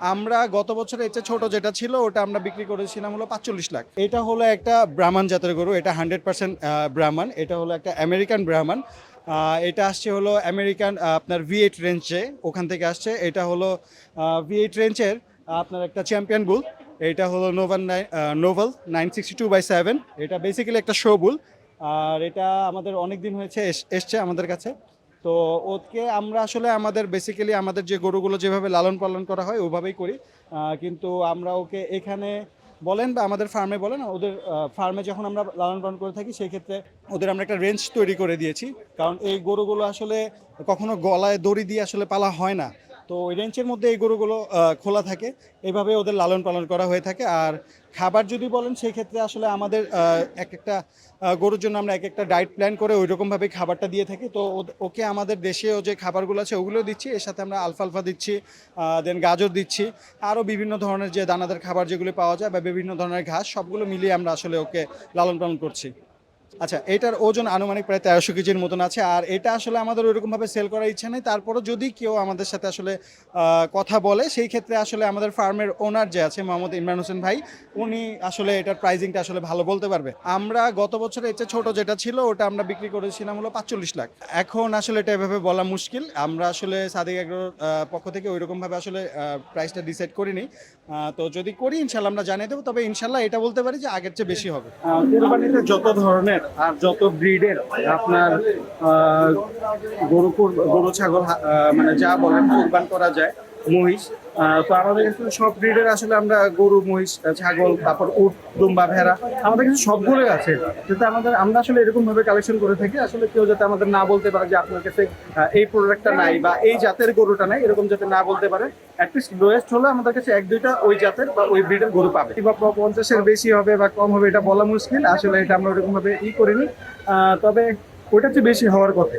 আমরা গত বছর এর ছোট যেটা ছিল, ওটা আমরা বিক্রি করেছিলাম হলো পাঁচচল্লিশ লাখ। এটা হলো একটা ব্রাহ্মণ জাতের গরু, এটা হান্ড্রেড পার্সেন্ট ব্রাহ্মণ। এটা হলো একটা আমেরিকান ব্রাহ্মণ। এটা আসছে হলো আমেরিকান আপনার ভি এইট রেঞ্জে ওখান থেকে আসছে। এটা হলো ভি এইট রেঞ্জের আপনার একটা চ্যাম্পিয়ন বুল এটা হলো নোভান naval nine sixty two by seven এটা বেসিক্যালি একটা শো বুল আর এটা আমাদের অনেক দিন হয়েছে, এস- এসছে আমাদের কাছে। তো ওকে আমরা আসলে আমাদের বেসিক্যালি আমাদের যে গরুগুলো যেভাবে লালন পালন করা হয় ওভাবেই করি। কিন্তু আমরা ওকে এখানে বলেন বা আমাদের ফার্মে বলেন, ওদের ফার্মে যখন আমরা লালন পালন করে থাকি সেই ক্ষেত্রে ওদের আমরা একটা রেঞ্জ তৈরি করে দিয়েছি। কারণ এই গরুগুলো আসলে কখনো গলায় দড়ি দিয়ে আসলে পালা হয় না। তো ওই রেঞ্চের মধ্যে এই গরুগুলো খোলা থাকে। এভাবে ওদের লালন পালন করা হয়ে থাকে। আর খাবার যদি বলেন, সেই ক্ষেত্রে আসলে আমাদের এক একটা গরুর জন্য আমরা এক একটা ডায়েট প্ল্যান করে ওই রকমভাবে খাবারটা দিয়ে থাকি। তো ওকে আমাদের দেশেও যে খাবারগুলো আছে, ওগুলো দিচ্ছি। এর সাথে আমরা আলফালফা দিচ্ছি দেন গাজর দিচ্ছি। আরও বিভিন্ন ধরনের যে দানাদার খাবার যেগুলো পাওয়া যায় বা বিভিন্ন ধরনের ঘাস, সবগুলো মিলিয়ে আমরা আসলে ওকে লালন পালন করছি। আচ্ছা এটার ওজন আনুমানিক প্রায় তেরোশো কেজির মতন আছে, আর এটা আসলে আমাদের ওইরকমভাবে সেল করার ইচ্ছা নেই। তারপরও যদি কেউ আমাদের সাথে আসলে কথা বলে, সেই ক্ষেত্রে আসলে আমাদের ফার্মের ওনার যে আছে, মোহাম্মদ ইমরান হোসেন ভাই, উনি আসলে এটার প্রাইজিংটা আসলে ভালো বলতে পারবে। আমরা গত বছর এর ছোট যেটা ছিল, ওটা আমরা বিক্রি করেছিলাম হলো পাঁচচল্লিশ লাখ। এখন আসলে এটা এভাবে বলা মুশকিল। আমরা আসলে সাদিক এগ্রোর পক্ষ থেকে ওইরকমভাবে আসলে প্রাইসটা ডিসাইড করিনি। তো যদি করি, ইনশাল্লাহ আমরা জানিয়ে দেবো। তবে ইনশাল্লাহ এটা বলতে পারি যে আগের চেয়ে বেশি হবে। যত ধরনের আর যত ব্রিডের আপনার গরু গরু ছাগল মানে যা বলেন কোরবান করা যায় মহিষ। তো আমাদের কাছে সব ব্রিডের আসলে আমরা গরু, মহিষ, ছাগল, তারপর উট, দুম্বা, ভেড়া, আমাদের কাছে সবগুলোই আছে। যাতে আমাদের, আমরা আসলে এরকম ভাবে কালেকশন করে থাকি, আসলে কেউ যাতে আমাদের না বলতে পারে যে আপনার কাছে এই প্রোডাক্টটা নাই বা এই জাতের গরুটা নাই, এরকম যাতে না বলতে পারে। অ্যাটলিস্ট লোয়েস্ট হলে আমাদের কাছে এক, দুইটা ওই জাতের বা ওই ব্রিডের গরু পাবে। বা পঞ্চাশের বেশি হবে বা কম হবে, এটা বলা মুশকিল। আসলে এটা আমরা ওরকম ভাবে ই করিনি। তবে ওইটা চেয়ে বেশি হওয়ার কথা।